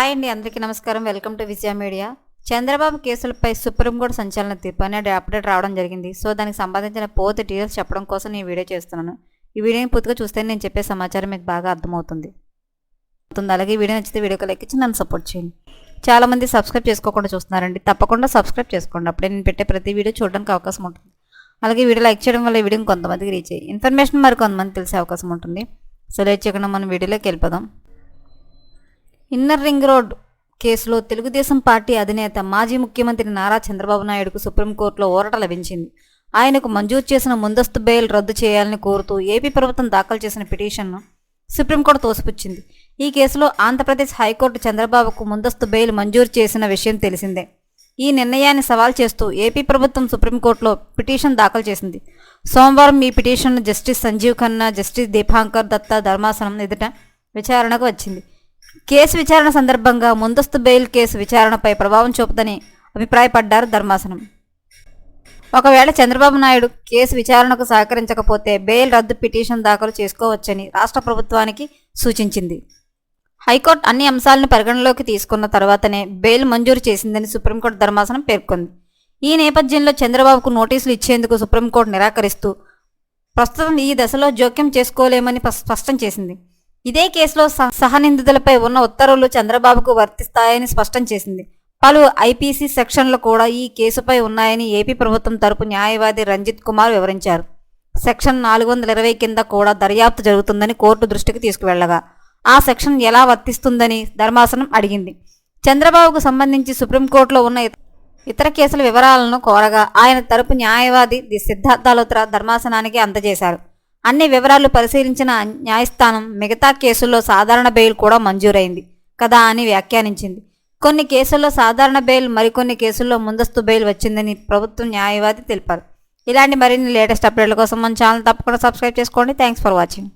Hi అండి అందరికీ నమస్కారం. Welcome to Vijaya media. Chandrababu కేసులపై supreme court సంచలన తీర్పు అనేది అప్డేట్ రావడం జరిగింది. సో దానికి సంబంధించిన పూర్తి డీటెయిల్స్ చెప్పడం కోసం నేను వీడియో చేస్తున్నాను. ఈ వీడియోని పూర్తిగా చూస్తే నేను చెప్పే సమాచారం మీకు బాగా అర్థమవుతుంది. అలాగే వీడియో నచ్చితే వీడియోకి లైక్ ఇచ్చి నన్ను సపోర్ట్ చేయండి. చాలామంది సబ్స్క్రైబ్ చేసుకోకుండా చూస్తున్నారండి. తప్పకుండా సబ్స్క్రైబ్ చేసుకోండి. అప్పుడే నేను పెట్టే ప్రతి వీడియో చూడడానికి అవకాశం ఉంటుంది. అలాగే వీడియో లైక్ చేయడం వల్ల వీడియో కొంతమందికి రీచ్ అయ్యి ఇన్ఫర్మేషన్ మరి కొంతమంది తెలిసే అవకాశం ఉంటుంది. సో లేట్ చేయకుండా మనం వీడియోలోకి వెళ్ళిపోదాం. ఇన్నర్ రింగ్ రోడ్ కేసులో తెలుగుదేశం పార్టీ అధినేత మాజీ ముఖ్యమంత్రి నారా చంద్రబాబు నాయుడుకు సుప్రీంకోర్టులో ఊరట లభించింది. ఆయనకు మంజూరు చేసిన ముందస్తు బెయిల్ రద్దు చేయాలని కోరుతూ ఏపీ ప్రభుత్వం దాఖలు చేసిన పిటిషన్ను సుప్రీంకోర్టు తోసిపుచ్చింది. ఈ కేసులో ఆంధ్రప్రదేశ్ హైకోర్టు చంద్రబాబుకు ముందస్తు బెయిల్ మంజూరు చేసిన విషయం తెలిసిందే. ఈ నిర్ణయాన్ని సవాల్ చేస్తూ ఏపీ ప్రభుత్వం సుప్రీంకోర్టులో పిటిషన్ దాఖలు చేసింది. సోమవారం ఈ పిటిషన్ను జస్టిస్ సంజీవ్ ఖన్నా జస్టిస్ దీపాంకర్ దత్తా ధర్మాసనం ఎదుట విచారణకు వచ్చింది. కేసు విచారణ సందర్భంగా ముందస్తు బెయిల్ కేసు విచారణపై ప్రభావం చూపుదని అభిప్రాయపడ్డారు ధర్మాసనం. ఒకవేళ చంద్రబాబు నాయుడు కేసు విచారణకు సహకరించకపోతే బెయిల్ రద్దు పిటిషన్ దాఖలు చేసుకోవచ్చని రాష్ట్ర ప్రభుత్వానికి సూచించింది. హైకోర్టు అన్ని అంశాలను పరిగణలోకి తీసుకున్న తర్వాతనే బెయిల్ మంజూరు చేసిందని సుప్రీంకోర్టు ధర్మాసనం పేర్కొంది. ఈ నేపథ్యంలో చంద్రబాబుకు నోటీసులు ఇచ్చేందుకు సుప్రీంకోర్టు నిరాకరిస్తూ ప్రస్తుతం ఈ దశలో జోక్యం చేసుకోలేమని స్పష్టం చేసింది. ఇదే కేసులో సహ- సహనిందితులపై ఉన్న ఉత్తర్వులు చంద్రబాబుకు వర్తిస్తాయని స్పష్టం చేసింది. పలు ఐపీసీ సెక్షన్లు కూడా ఈ కేసుపై ఉన్నాయని ఏపీ ప్రభుత్వం తరపు న్యాయవాది రంజిత్ కుమార్ వివరించారు. సెక్షన్ నాలుగు వందల ఇరవై కింద కూడా దర్యాప్తు జరుగుతుందని కోర్టు దృష్టికి తీసుకువెళ్ళగా ఆ సెక్షన్ ఎలా వర్తిస్తుందని ధర్మాసనం అడిగింది. చంద్రబాబుకు సంబంధించి సుప్రీంకోర్టులో ఉన్న ఇతర కేసుల వివరాలను కోరగా ఆయన తరపు న్యాయవాది ది సిద్ధార్థ ధర్మాసనానికి అందజేశారు. అన్ని వివరాలు పరిశీలించిన న్యాయస్థానం మిగతా కేసుల్లో సాధారణ బెయిల్ కూడా మంజూరైంది కదా అని వ్యాఖ్యానించింది. కొన్ని కేసుల్లో సాధారణ బెయిల్ మరికొన్ని కేసుల్లో ముందస్తు బెయిల్ వచ్చిందని ప్రభుత్వం న్యాయవాది తెలిపారు. ఇలాంటి మరిన్ని లేటెస్ట్ అప్డేట్ల కోసం మన ఛానల్ తప్పకుండా సబ్స్క్రైబ్ చేసుకోండి. Thanks for watching.